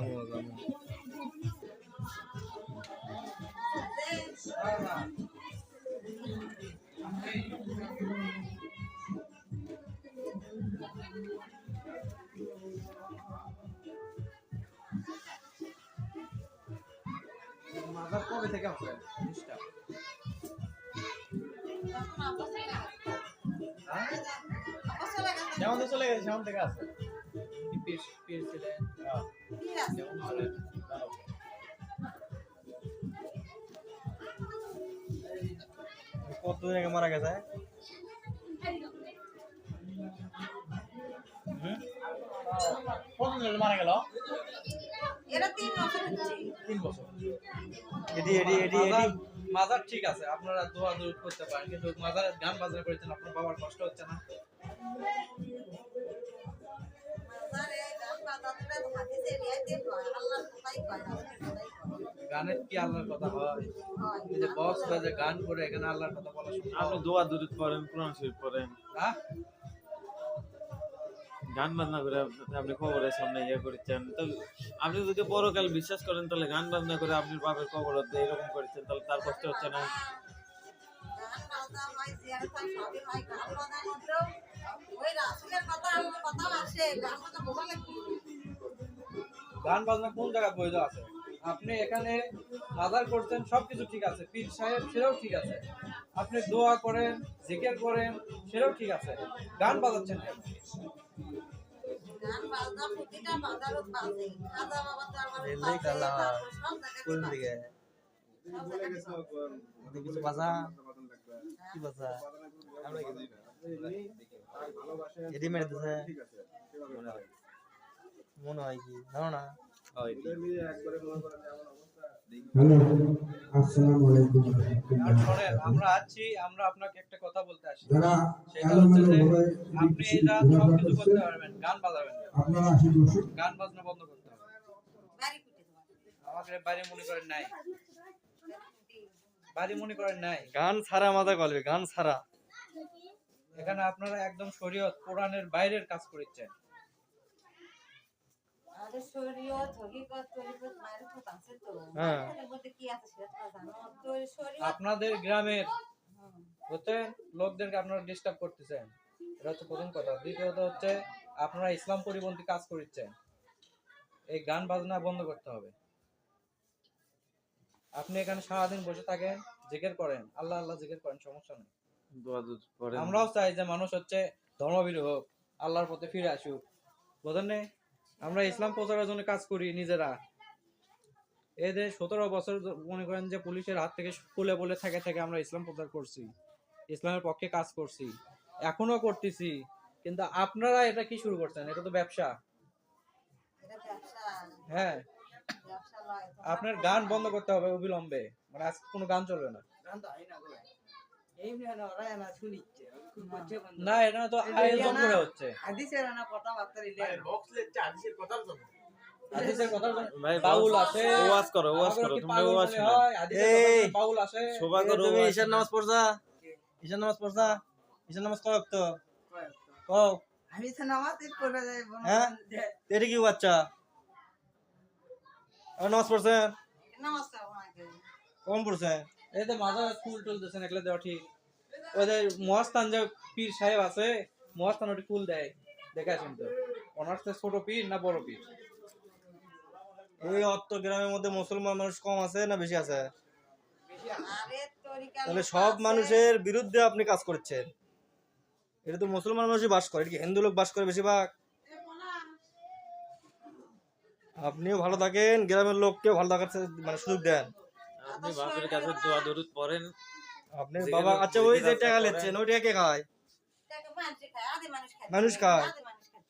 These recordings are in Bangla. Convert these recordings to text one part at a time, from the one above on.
গামো গামো মাদার কবে থেকে আছে জিনিসটা। হ্যাঁ? যেমন তো চলে গেছে সেমন থেকে আছে কি পীর কতদিন আগে মারা গেছে? কতদিন মারা গেল? এরা তিন বছর তিন বছর। এডি এডি এডি এডি মাজার- মাজার ঠিক আছে আপনারা দোয়া দূর করতে পারেন কিন্তু মাজারের গান বাজনা করেছেন আপনার বাবার কষ্ট হচ্ছে না। গানের কি আল্লাহর কথা হয়? এই যে বক্স বাজে গান করে এখানে আল্লাহর কথা বলা শুনতে আপনি দোয়া দুরুদ পড়েন কোরআন শরীফ পড়েন। হ্যাঁ? গান বাজনা করে আপনি- কবরের সামনে ইয়ে করছেন। তো আপনি যদি পরকাল বিশ্বাস করেন তাহলে গান বাজনা করে আপনি বাপের কবর এরকম করছেন তাহলে তার কষ্ট হচ্ছে না? গান বাজনা হয় জিয়ারত সবই হয় গান বাজনার মধ্যেও ওই রাসূলের কথা কথা আসে গান বাজনা বোঝা গান বাজনা কোন জায়গায় বৈধ আছে? আপনি এখানে মাজার করছেন সবকিছু ঠিক আছে। পীর সাহেব সেটাও ঠিক আছে। আপনি দোয়া করেন জিকির করেন সেটাও ঠিক আছে। গান বাজাচ্ছেন কেন? সব সব কিছু বাজা? কি বাজা? আমরা মেরে দিছে। মনে হয় কি? আলাইকুম আমরা আছি আমরা আপনাকে একটা কথা বলতে আসি। সেটা হচ্ছে যে আপনি করতে পারবেন গান বাজাবেন গান বাজনা বন্ধ করতে হবে। আমাকে বাড়ি মনে করেন নাই। বাড়ি মনে করেন নাই। গান ছাড়া মাথা গলবে গান ছাড়া। এখানে আপনারা একদম শরীয়ত কোরআনের বাইরের কাজ করেছেন। আপনাদের গ্রামের। হচ্ছে লোকদেরকে আপনারা ডিস্টার্ব করতেছেন। এটা হচ্ছে প্রথম কথা। দ্বিতীয়ত হচ্ছে আপনারা ইসলাম পরিপন্থী কাজ করছেন এই গান বাজনা বন্ধ করতে হবে। আপনি এখানে সারাদিন বসে থাকেন জিকির করেন। আল্লাহ আল্লাহ জিকির করেন সমস্যা নেই। আমরাও চাই যে মানুষ হচ্ছে ধর্মভীরু হোক আল্লাহর পথে ফিরে আসুক। বোঝেন নে? আমরা ইসলাম প্রচারের জন্য কাজ করি নিজেরা। এদের সতেরো বছর মনে করেন যে পুলিশের হাত থেকে ফুলে বলে থেকে থেকে আমরা ইসলাম প্রচার করছি ইসলামের পক্ষে কাজ করছি এখনও করতেছি কিন্তু আপনারা এটা কি শুরু করছেন? এটা তো ব্যবসা। হ্যাঁ। আপনার গান বন্ধ করতে হবে অবিলম্বে মানে আজকে কোনো গান চলবে না। না। এটা তো আয়োজন করে হচ্ছে। হাদিসের কথা ভাই বাউল আছে। ওয়াজ করো ওয়াজ করো তুমি ওয়াজ করো। হাদিসের কথা এই! বাউল আছে? শোভা করো তুমি ওয়াজ নামাজ পড়ছা নামাজ পড়ছা নামাজ কয় তো কও। আমি তো নামাজ পড়ে যাই হ্যাঁ? এটা কি বাচ্চা? আর নামাজ পড়ছেন পড়ছে? এই যে মাঝে ফুল টুল দিয়েছেন এগুলো দেওয়া ঠিক। ওই যে মহাস্থান যে পীর সাহেব আছে মহাস্থান ওটি ফুল দেয়। দেখে আসেন তো। ছোট পীর না বড় পীর? এই অত্ত গ্রামের মধ্যে মুসলমান মানুষ কম আছে না বেশি আছে? তাহলে সব মানুষের বিরুদ্ধে আপনি কাজ করছেন। এটা তো মুসলমান মানুষই বাস করে এটা কি হিন্দু লোক বাস করে বেশিরভাগ? আপনিও ভালো থাকেন গ্রামের লোককেও ভালো থাকার মানে সুযোগ দেন। আপনি বাপের কাছে দোয়া দুরুদ পড়েন আপনি বাবা আচ্ছা ওই যে টাকা করে। নিচ্ছেন ওই টাকা কে খায় মানুষ খায়।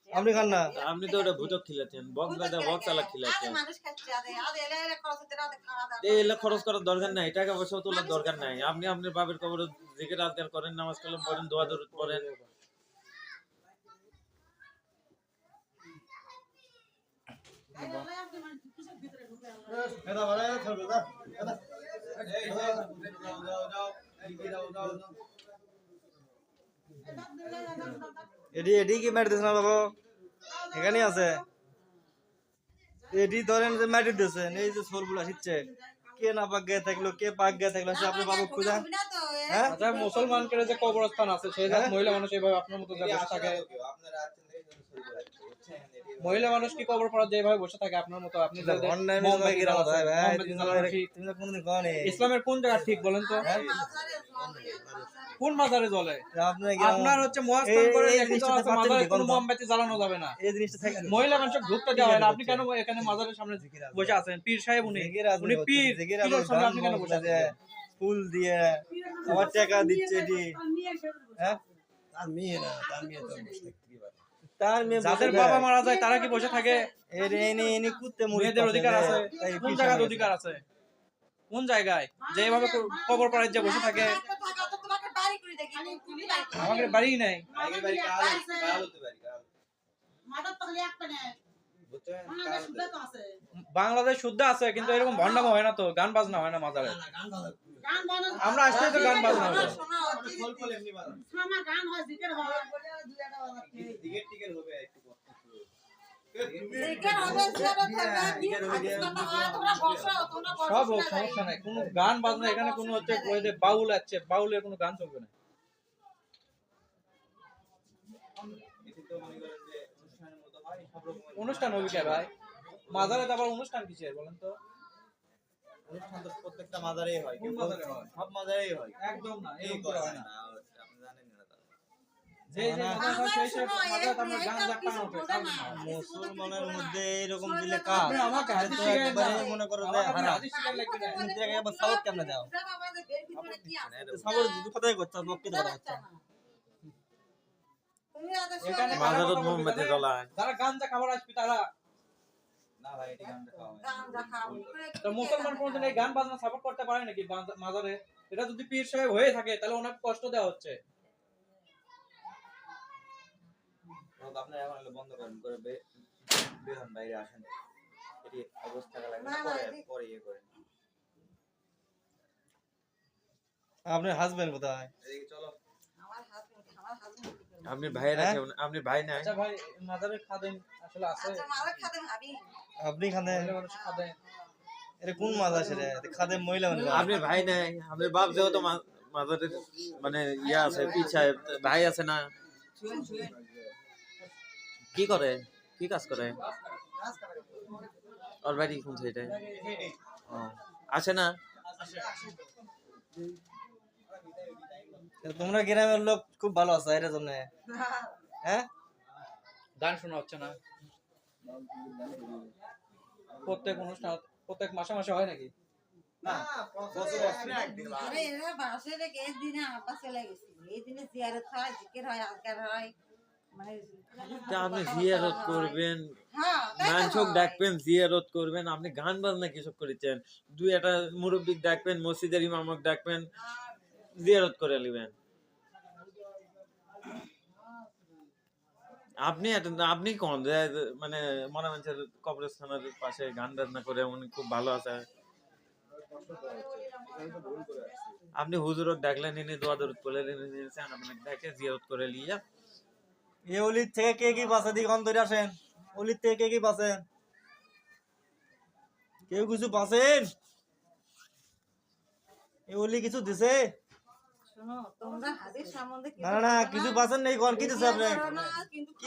আপনি খান না আপনি তো ওটা ভূতক খিলাচ্ছেন বক গাদা বক চালাক আজ খিলাচ্ছেন মানুষ খাচ্ছে আজ আজ এলে খরচ করার দরকার নাই টাকা পয়সা তোলার দরকার নাই আপনি আপনার বাপের কবর জিকির আজগার করেন নামাজ কালাম পড়েন দোয়া দরুদ পড়েন এডি এডি কি মাটি দিয়েছেন বাবা? এখানেই আছে। এডি ধরেন যে মাটি দিয়েছেন এই যে সোলগুলো আসছে কে না পাক গিয়ে থাকল কে পাক গিয়ে থাকল সে আপনি বাবু খুঁজা। না হ্যাঁ? আচ্ছা মুসলমানদের যে কবরস্থান আছে সেই জায়গায় মহিলা মানুষ এইভাবে আপনার মতো যে বসে থাকে। মহিলা মানুষ কি কবর পড়া যেভাবে বসে থাকে? আপনার মতো আপনি তো তো ইসলামের কোন জায়গা ঠিক বলেন তো? জলে মাজারে কোন মাজারে জ্বলে আপনি আপনার হচ্ছে মহাস্থান করে মাজারে কোনো মোমবাতি জ্বালানো যাবে না। এই জিনিসটা থাকে মহিলা মানুষকে ঢুকতে দেওয়া হয় না। আপনি কেন এখানে মাজারের সামনে বসে আছেন? পীর সাহেব উনি। উনি পীর। সামনে আপনি কেন বসে আছেন? ফুল দিয়ে আমার টাকা দিচ্ছে এটি। হ্যাঁ? তার মেয়ে যাদের বাবা মারা যায় তারা কি বসে থাকে? এর এনে এনে কুত্তে মেয়েদের অধিকার আছে। কোন জায়গার অধিকার আছে? কোন জায়গায়? যে এভাবে কবর পাড়ায় যে বসে থাকে। বাড়ি আমাদের নাই বাংলাদেশ শুদ্ধ আছে কিন্তু এরকম ভণ্ডামো হয় না তো গান বাজনা হয় না মাজারে। গান বাজনা আমরা আসলে তো গান বাজনা হলো শোনো গান হয় জিকের হয়। হবে হয় সব হোক সমস্যা নাই কোনো গান বাজনা এখানে কোনো হচ্ছে ওই যে বাউল আছে বাউলের কোনো গান চলবে না। অনুষ্ঠান হবে কে ভাই। মাজারে তো আবার অনুষ্ঠান কিসের বলেন তো? অনুষ্ঠান তো প্রত্যেকটা মাজারেই হয় কোন মাজারে হয়? সব মাজারেই হয়। একদম না এই করে হয় না। আপনি জানেন? মুসলমানের মধ্যে এরকম দিলে কাজ মনে করো সাউথ কেমনে দাও কথাই করছ হচ্ছে এখানে মাজারত মোমবাতি জ্বলায় যারা গাঞ্জা খাবার আসবে তারা মুসলমান কোনদিন এই গান বাজনা সাপোর্ট করতে পারে নাকি মাজারে? এটা যদি পীর সাহেব হয়ে থাকে তাহলে ওনাকে কষ্ট দেওয়া হচ্ছে। হোক, এখন বন্ধ করেন করে বে- বের হন বাইরে আসেন। এটি অবস্থা লাগে পরে ইয়ে করেন। আপনার হাজবেন্ড কোথায়? এদিকে চলো। আপনি ভাইয়ের হ্যাঁ? আছে আপনি ভাই নাই। আচ্ছা ভাই মাজারের খাদেন আসলে আছে। আপনি খানে মানুষ খাদেন। এটা কোন মাছ আছে রে এটা মহিলা মানে আপনি ভাই নাই। আপনার বাপ যেহেতু মা- মাজারের মানে ইয়া আছে পিছায় ভাই আছে না। কি করে? কি কাজ করে? ওর বাড়ি কোন সাইডে না? তোমরা গ্রামের লোক খুব ভালো আছো এর জন্য। হ্যাঁ? গান শোনা হচ্ছে না। প্রত্যেক অনুষ্ঠান প্রত্যেক মাসে মাসে হয় নাকি? তা আপনি জিয়ারত করবেন। হ্যাঁ মানসক ডাকবেন জিয়ারত করবেন। আপনি গান বাজনা কিসব করেছেন? দুই একটা মুরব্বী ডাকবেন মসজিদের ইমামক ডাকবেন জিয়ারত করে নেবেন। আপনি আপনি কোন? মানে মনে মানুষের কবরস্থানের পাশে গান বাজনা করে উনি খুব ভালো আছে। আপনি হুজুরক ডাকলেন, ইনি দোয়া দরুদ করে নিয়েছেন, আপনি ডাকে জিয়ারত করে লিয়া এ অলির থেকে কে কি বাসে দিকে অন্তরে আসেন? অলির থেকে কে কি বাসেন কেউ কিছু বাসেন এ অলি কিছু দিছে? শোনো তোমরা হাদিস সম্বন্ধে না না না? কিছু বাসেন নেই কোন কি দিছে আপনি? কিন্তু কি?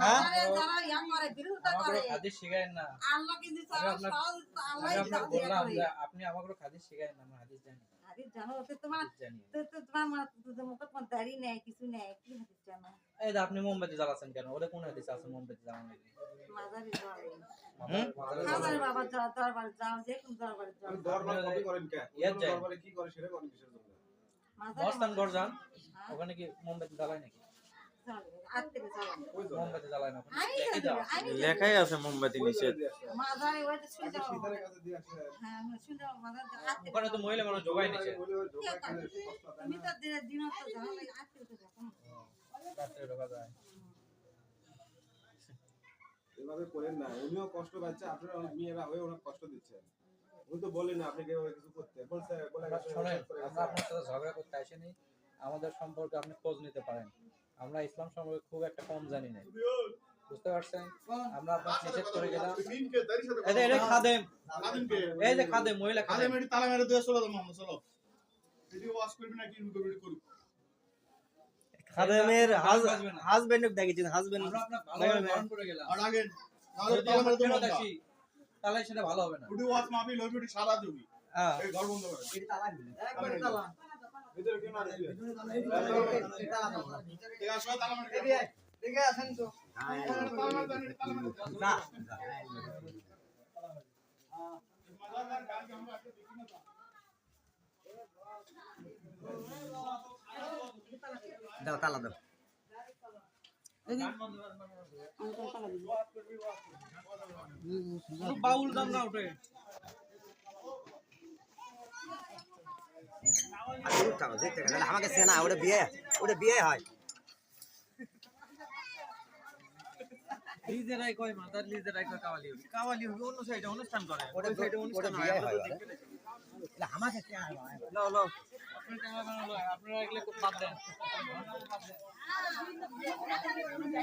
হ্যাঁ? যারা ইয়া করে বিরোধিতা করে হাদিস শিখায়েন না। আল্লাহ কিন্তু আমি সহজ আল্লাহ আমি আপনাকে তাদের বললাম আপনি আমাকে হাদিস না আমি হাদিস জানি। হাদিস জানো? তো তোমার তো তো তোমার মুখে তোমার দাড়ি নেই কিছু নেই কি হাদিস জানো? এই আপনি মোমবাতি জ্বালাচ্ছেন কেন? ওরে কোন হাদিস আছে মোমবাতি জ্বালানো নাকি? মাজারি যাও বাবা যাও দরবার যাও যে কোন দরবার যাও দরবার কপি করেন কে? ইয়ার যাই। দরবারে কি করে সেটা কোন কিসের জন্য? মাজারি মস্তান ঘর যান হ্যাঁ? ওখানে কি মোমবাতি জ্বালায় নাকি? মোমবাতি জ্বালায় না। লেখাই আছে। মোমবাতি পাবো হ্যাঁ। ওখানে তো মহিলা মানুষ জোগাই নিছে তুমি তো তো রাত্রে ঢোকা যায়। এভাবে করেন না। উনিও কষ্ট পাচ্ছে আপনারা অনেক মেয়েরা হয়ে অনেক কষ্ট দিচ্ছেন। উনি তো বলেন না আপনাকে কিছু করতে। বলছে বলে শোনেন আমরা আপনার সাথে ঝগড়া করতে আসিনি। আমাদের সম্পর্কে আপনি খোঁজ নিতে পারেন। আমরা ইসলাম সম্পর্কে খুব একটা কম জানি না। বুঝতে পারছেন? আমরা আপনার নিষেধ করে গেলাম। এটা এটা খাদেম। এই যে খাদেম মহিলা খাদেম। খাদেমের গান বাজবে না। হাজবেন্ড দেখেছেন হাজবেন্ড আমরা আপনার ভালোভাবে করে গেলাম যদি আমরা ফেরত আসি তাহলে সেটা ভালো হবে না। হ্যাঁ। একবারে ভিতরে কেউ না ঢুকবে। দেখে আসেন তো। না। দাও তালা দাও। বাউল গান না ওঠে আমাকে সেনা ওটা বিয়ে ওটা বিয়ে হয়। কয় কয় কাওয়ালি হবে। কাওয়ালি হবে অন্য সাইডে অনুষ্ঠান করে। ওটা সাইডে অনুষ্ঠান হয় হয়। আমাকে আপনারা আপনারা এগুলো বাদ দেন।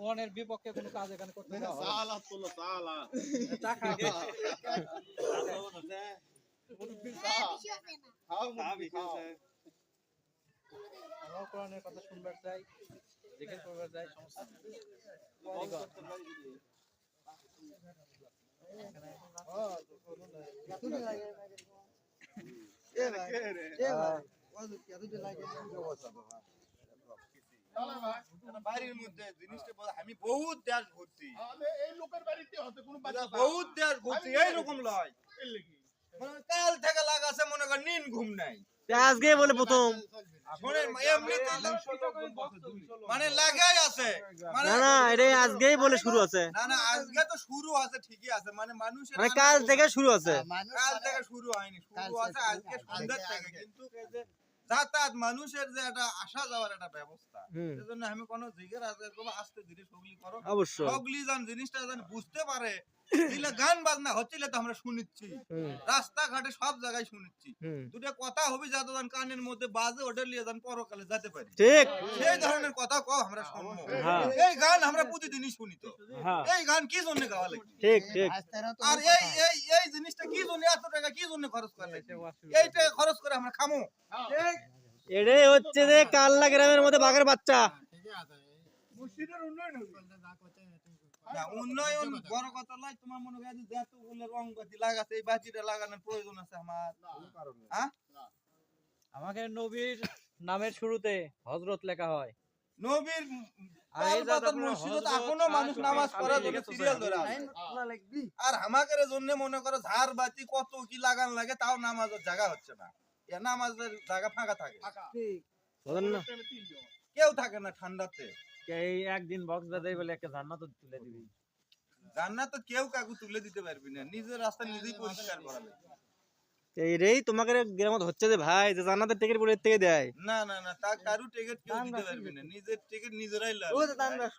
কোরআনের বিপক্ষে কোনো কাজ এখানে করতে না। সালা তোলো সালা। খাও মুরগি খাও। আমরাও কোরআনের কথা শুনবার চাই জিজ্ঞেস করবার চাই সমস্যা কে বাড়ির মধ্যে জিনিসটা আমি বহুত দেশ ঘুরছি। এই লোকের বাড়িতে হতে কোনো বহুত দেশ ঘুরছি এইরকম লয়। মানে কাল থেকে লাগাছে মনে কর নিন ঘুম নাই। আজকে বলে প্রথম। মানে লাগাই আছে। মানে না না এটাই আজকেই বলে শুরু আছে। না না আজকে তো শুরু আছে ঠিকই আছে। মানে মানুষের মানে কাল থেকে শুরু আছে। কাল থেকে শুরু হয়নি শুরু আছে আজকে সন্ধ্যার থেকে। কিন্তু যাতায়াত মানুষের যে একটা আসা যাওয়ার একটা ব্যবস্থা সেজন্য আমি কোনো জিজ্ঞেস আজকে করব আস্তে ধীরে সগলি করো। অবশ্যই। সগলি যান জিনিসটা যেন বুঝতে পারে দিলে গান বাজনা হচ্ছিল তো আমরা শুনিচ্ছি। হুম। রাস্তাঘাটে সব জায়গায় দুটো কথা হবে যাতে যান কানের মধ্যে বাজে ওটা নিয়ে যান পরকালে যেতে পারি। ঠিক। সেই ধরনের কথা কও আমরা শুনব হ্যাঁ। এই গান আমরা প্রতিদিনই শুনি তো। হ্যাঁ। এই গান কি জন্য গাওয়া লাগে ঠিক ঠিক। আর এই এই এই জিনিসটা কি জন্য এত টাকা কি জন্য খরচ করে লাগে এই টাকা খরচ করে আমরা খামো। এটাই হচ্ছে যে কাল্লা গ্রামের মধ্যে বাঘের বাচ্চা। মসজিদের উন্নয়ন হবে। না উন্নয়ন বড় কথা নয় তোমার মনে হয় যে যতগুলো রং বাতি লাগাছে এই বাতিটা লাগানোর প্রয়োজন আছে আমার? হ্যাঁ? আমাকে নবীর নামের শুরুতে হজরত লেখা হয়। নবীর আর জন্য মনে করো ঝাড় বাতি কত কি লাগান লাগে তাও নামাজের জায়গা হচ্ছে না। এ নামাজের জায়গা ফাঁকা থাকে। কেউ থাকে না ঠান্ডাতে। এই একদিন বক্স বাজাই বলে একটা জান্নাত তুলে দিবি। জান্নাত তো কেউ কাকু তুলে দিতে পারবি না। নিজের রাস্তা নিজেই পরিষ্কার করা লাগবে। এই রেই তোমাকে গ্রামত হচ্ছে যে ভাই যে জান্নাতের টিকিট পরে থেকে দেয়। না না না তা কারু টিকিট কেউ দিতে পারবি না। নিজের টিকিট নিজেরাই লাগে। ওদের দান বাক্স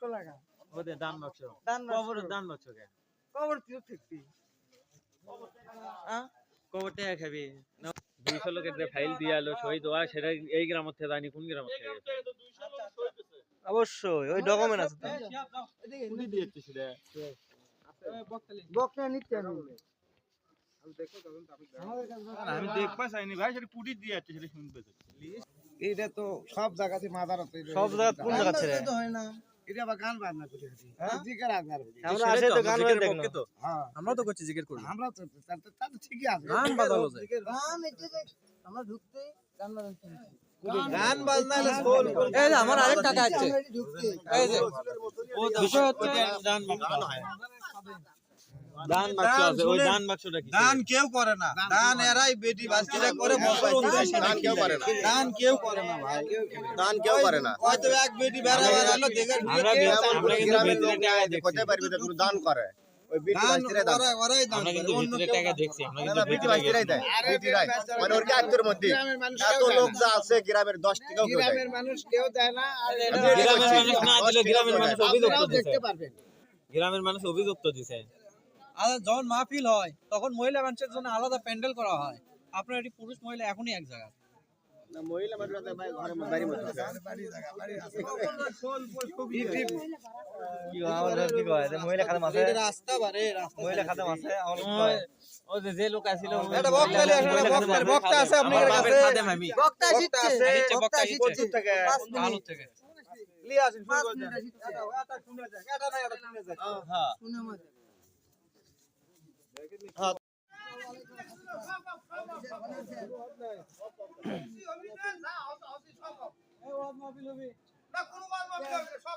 কবরের দান বাক্স কে কবর টাকা খাবি? না, দুইশো লোকের যে ফাইল দিয়ে আলো শহীদ হওয়া সেটা এই গ্রামের থেকে জানি কোন গ্রামের থেকে? অবশ্যই ওই ডকুমেন্ট আছে তো। কোনি দিয়েছে সেটা। আমি। দেখবা। চাইনি ভাই সেটা কুটি দিয়ে যাচ্ছে সেটা শুনতে এটা তো সব জায়গাতে মাদার সব জায়গা কোন জায়গা ছেড়ে এটা আবার গান বাজনা করে জিকার আগার আমরা আসে তো গান বাজনা দেখি না। হ্যাঁ। আমরা তো করছি জিজ্ঞেস করি আমরা তো তার তো- ঠিকই আছে। গান বাজালো যায়। গান এটা আমরা ঢুকতে গান বাজান গান বাজনা এই যে আমার আরেক টাকা আছে। আমরা এটি ঢুকতে এই যে বিষয় হচ্ছে দান বাক্স দান বাক্স আছে ওই দান বাক্সটা কি দান কেউ করে না। দান এরাই বেটি করে বছর দান কেউ করে না। দান কেউ করে না ভাই। দান কেউ করে না। হয়তো এক বেটি বেড়া বাজালো দেখে আমরা আমরা কিন্তু ভিতরে টাকা দেখছি পারবি দান করে। ওই বিটি দান ওরা ওরাই দান আমরা কিন্তু ভিতরে টাকা দেখছি আমরা কিন্তু ভিতরে বাস্তিরাই দেয় বিটিরাই মানে ওর আত্মের মধ্যে এত লোক যা আছে গ্রামের 10 টাকাও কেউ দেয় মানুষ কেউ দেয় না আর গ্রামের মানুষ না দিলে গ্রামের মানুষ অভিযোগ আপনারাও দেখতে পারবেন। গ্রামের মানুষ অভিযোগ তো দিছে। আর যখন মাহফিল হয় তখন মহিলা মানুষের জন্য আলাদা প্যান্ডেল করা হয়। আপনার এটি পুরুষ মহিলা এখনই এক জায়গা যে লোক আছিল বক্তা আছে কাছে? আসেন শুরু করে দেন। এটা শুনে যাক এটা না এটা শুনে যাক। শুনে মজা। আপনারা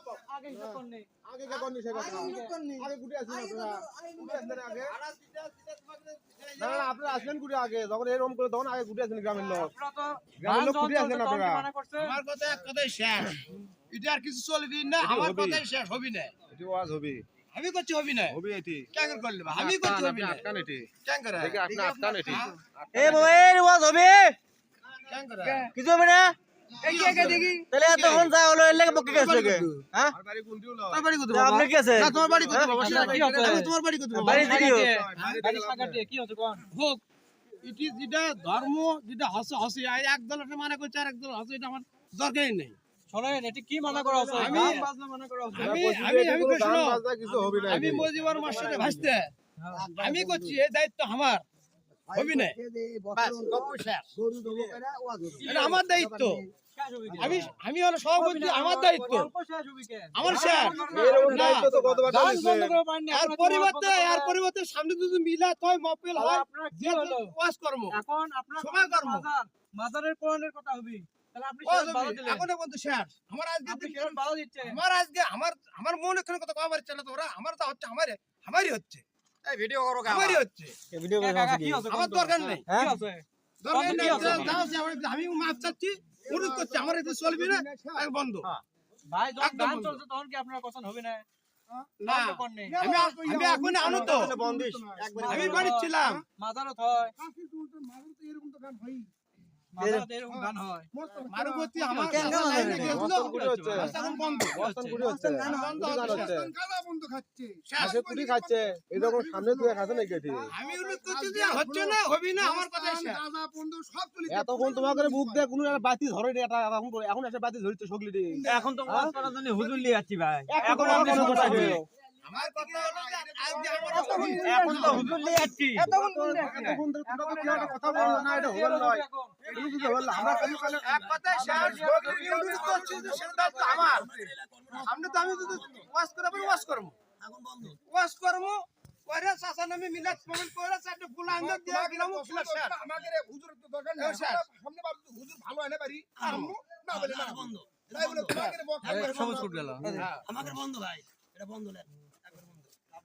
তো- আগে আগে যখন এরকম করে তখন আগে গুটি আসেন গ্রামের লোক গ্রামের লোক তখন কি আপনারা। আমার কথা এক কথাই শেষ এটা আর কিছু চলবি না আমার কথাই শেষ হবি না? এটি হবে আমি করছি হবে এটি। কেন করলি আমি করছি হবি না এটি। কেন করে দেখে আপনি আটকান এটি এ বাবা এই রিওয়াজ হবে? কেন করে কিছু হবে না? তাহলে এতক্ষণ যা হলো এর লাগে পক্ষে গেছে কে? আর বাড়ি কোনটি হলো? তোর বাড়ি কোথায় তা আপনি কি আছে তোমার বাড়ি কোথায় বাবা? কি হচ্ছে? আমি তোমার বাড়ি কোথায় বাড়ি টাকা দিদিও। দিয়ে, বাড়ির টাকা দিয়ে কি হচ্ছে কোন? হোক এটি যেটা ধর্ম যেটা হসে হসে এক দল একটা মানা করছে আর এক দল হসে এটা আমার দরকারই নেই। শোনেন এটি কি মানা করা হচ্ছে? আমি- বাজনা মানা করা হচ্ছে। আমি আমি আমি কিছু হবে না আমি। মজিবর মাস্টারে ভাসতে। আমি করছি এই দায়িত্ব আমার। হবি না। আমার দায়িত্ব? আমি আমি হলো সভাপতি আমার দায়িত্ব? আমার আর পরিবর্তে আর পরিবর্তে সামনে যদি মিলা তয় মপিল হয় যে ওয়াজ কর্ম। এখন আপনার সময় কর্ম। মাজার, মাজারের কোরআনের কথা হবি। আমার আজকে আমার আমার মনে কথা কবার চলে তো আমার তো হচ্ছে আমার আমারই হচ্ছে ভিডিও করো আমারই হচ্ছে ভিডিও আমার দরকার নেই। হ্যাঁ? দরকার নেই, আমি মাপ চাচ্ছি অনুরোধ করছি আমার চলবি না বন্ধ ভাই যখন গান চলছে তখন কি আপনার কথা হবে না তো। আমি আমি এখন আনো তো আমি বাড়ি ছিলাম মাজারত হয় এরকম হয় হচ্ছে। গান হয়। এরকম সামনে তুই খাচ্ছে নাকি আমি অনুরোধ করছি যে হচ্ছে না হবি না আমার কথা এতক্ষণ তোমাকে বুক দিয়ে কোনো একটা বাতি ধরেনি এখন এখন এসে বাতি ধরছে সগলিটি। এখন তো ওয়াজ হুজুর লিয়ে যাচ্ছি ভাই। এখন হুজুর একটা সামনে তো আমি যদি ওয়াশ করে ওয়াশ করব। ওয়াশ করে প্রমাণ করে আমাকে হুজুর তো দরকার নেই। সামনে হুজুর ভালো না বলে না। বন্ধ। তাই বলে তোমাকে বক্তব্য সবুজ কোট গেল আমাদের বন্ধ ভাই। এটা বন্ধ বন্ধ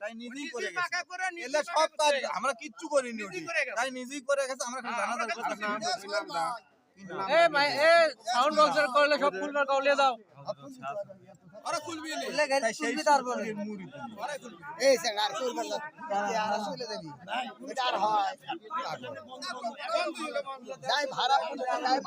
তাই নিজেই করে গেছে। এলে সব কাজ আমরা কিচ্ছু করিনি। তাই নিজেই করে গেছে আমরা করে এ ভাই এ সাউন্ড বক্সের করলে সব ফুলবার কাউলিয়ে দাও ওরা খুলবি না তাই সেই সুন্দরীর মুড়ি এই স্যার আর করবেন না আর আসলে দেবি। এটা আর হয়। যাই। ভাড়া যাই